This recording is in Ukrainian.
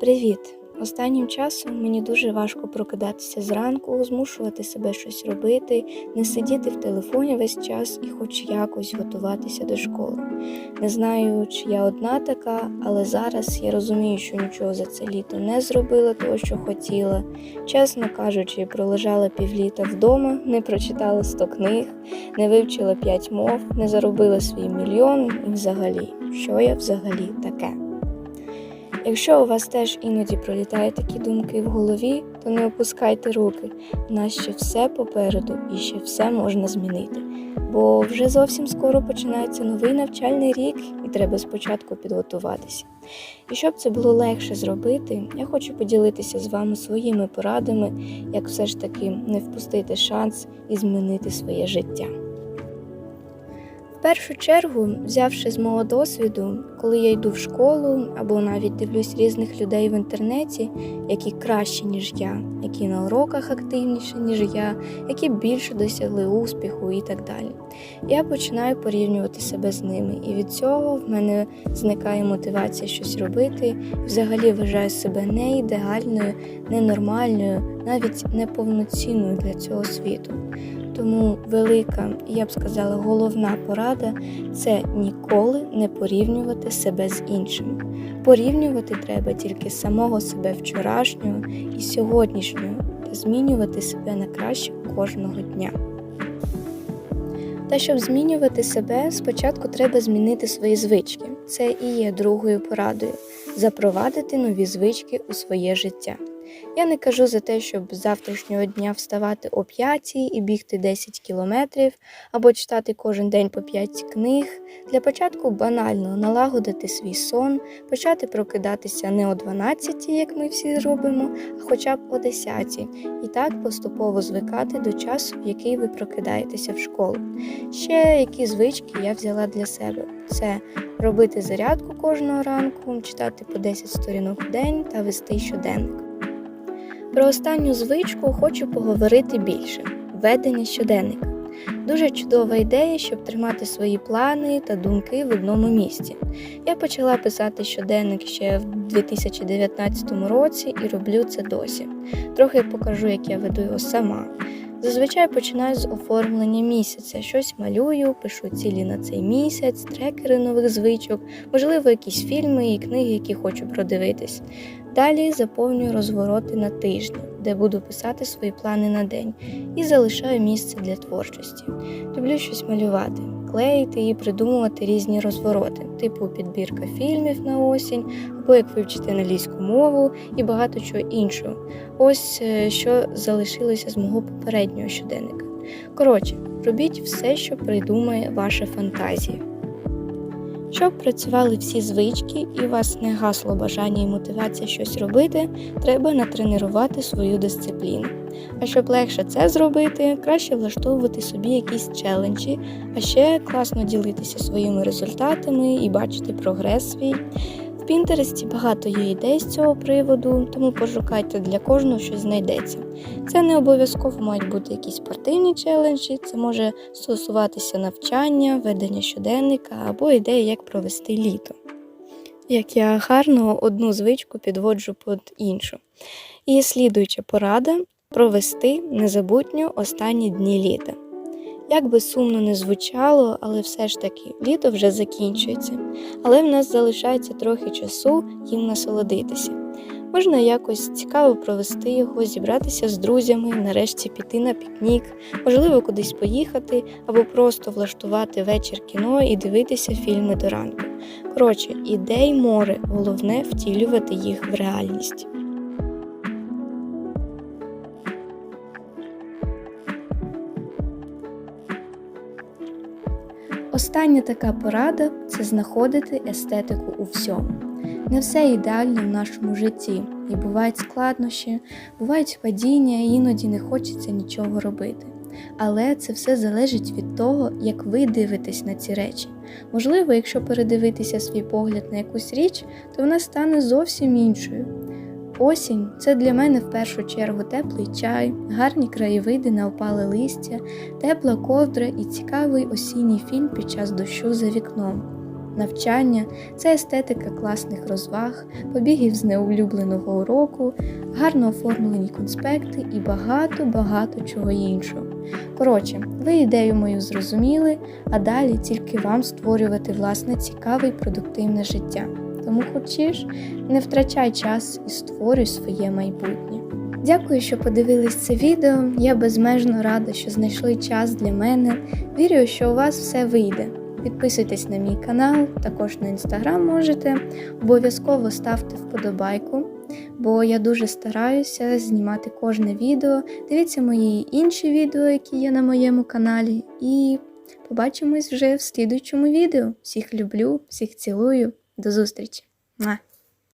Привіт! Останнім часом мені дуже важко прокидатися зранку, змушувати себе щось робити, не сидіти в телефоні весь час і хоч якось готуватися до школи. Не знаю, чи я одна така, але зараз я розумію, що нічого за це літо не зробила того, що хотіла. Чесно кажучи, пролежала півліта вдома, не прочитала 100 книг, не вивчила 5 мов, не заробила свій мільйон і взагалі, що я взагалі таке. Якщо у вас теж іноді пролітають такі думки в голові, то не опускайте руки. У нас ще все попереду і ще все можна змінити. Бо вже зовсім скоро починається новий навчальний рік, і треба спочатку підготуватися. І щоб це було легше зробити, я хочу поділитися з вами своїми порадами, як все ж таки не впустити шанс і змінити своє життя. В першу чергу, взявши з мого досвіду, коли я йду в школу або навіть дивлюсь різних людей в інтернеті, які кращі, ніж я, які на уроках активніші, ніж я, які більше досягли успіху і так далі. Я починаю порівнювати себе з ними, і від цього в мене зникає мотивація щось робити, і взагалі вважаю себе не ідеальною, ненормальною, навіть неповноцінною для цього світу. Тому велика, я б сказала, головна порада це ніколи не порівнювати себе з іншими. Порівнювати треба тільки самого себе вчорашнього і сьогоднішнього та змінювати себе на краще кожного дня. Та щоб змінювати себе, спочатку треба змінити свої звички. Це і є другою порадою запровадити нові звички у своє життя. Я не кажу за те, щоб з завтрашнього дня вставати о 5 і бігти 10 кілометрів або читати кожен день по 5 книг. Для початку банально налагодити свій сон, почати прокидатися не о 12, як ми всі робимо, а хоча б о 10. І так поступово звикати до часу, в який ви прокидаєтеся в школу. Ще які звички я взяла для себе: це робити зарядку кожного ранку, читати по 10 сторінок в день та вести щоденник. Про останню звичку хочу поговорити більше ведення щоденника. Дуже чудова ідея, щоб тримати свої плани та думки в одному місці. Я почала писати щоденник ще в 2019 році і роблю це досі. Трохи покажу, як я веду його сама. Зазвичай починаю з оформлення місяця. Щось малюю, пишу цілі на цей місяць, трекери нових звичок, можливо, якісь фільми і книги, які хочу продивитись. Далі заповнюю розвороти на тижні, де буду писати свої плани на день, і залишаю місце для творчості. Люблю щось малювати, клеїти і придумувати різні розвороти, типу підбірка фільмів на осінь, або як вивчити англійську мову і багато чого іншого. Ось е, що залишилося з мого попереднього щоденника. Коротше, робіть все, що придумає ваша фантазія. Щоб працювали всі звички і у вас не гасло бажання і мотивація щось робити, треба натренувати свою дисципліну. А щоб легше це зробити, краще влаштовувати собі якісь челенджі, а ще класно ділитися своїми результатами і бачити прогрес свій. Пінтересті багато є ідей з цього приводу, тому пошукайте для кожного щось знайдеться. Це не обов'язково мають бути якісь спортивні челенджі, це може стосуватися навчання, ведення щоденника або ідеї, як провести літо. Як я гарно одну звичку підводжу під іншу. І слідуюча порада провести незабутньо останні дні літа. Як би сумно не звучало, але все ж таки літо вже закінчується, але в нас залишається трохи часу їм насолодитися. Можна якось цікаво провести його, зібратися з друзями, нарешті піти на пікнік, можливо, кудись поїхати або просто влаштувати вечір кіно і дивитися фільми до ранку. Коротше, ідей море, головне втілювати їх в реальність. Остання така порада це знаходити естетику у всьому. Не все ідеально в нашому житті, і бувають складнощі, бувають падіння, і іноді не хочеться нічого робити. Але це все залежить від того, як ви дивитесь на ці речі. Можливо, якщо передивитися свій погляд на якусь річ, то вона стане зовсім іншою. Осінь це для мене в першу чергу теплий чай, гарні краєвиди на опале листя, тепла ковдра і цікавий осінній фільм під час дощу за вікном. навчання, це естетика класних розваг, побігів з неулюбленого уроку, гарно оформлені конспекти і багато-багато чого іншого. Коротше, ви ідею мою зрозуміли, а далі тільки вам створювати власне цікаве і продуктивне життя. Тому хочеш, не втрачай час і створюй своє майбутнє. Дякую, що подивились це відео. Я безмежно рада, що знайшли час для мене. Вірю, що у вас все вийде. Підписуйтесь на мій канал, також на інстаграм можете. Обов'язково ставте вподобайку, бо я дуже стараюся знімати кожне відео. Дивіться мої інші відео, які є на моєму каналі. І побачимось вже в слідуючому відео. Всіх люблю, всіх цілую. До зустрічі!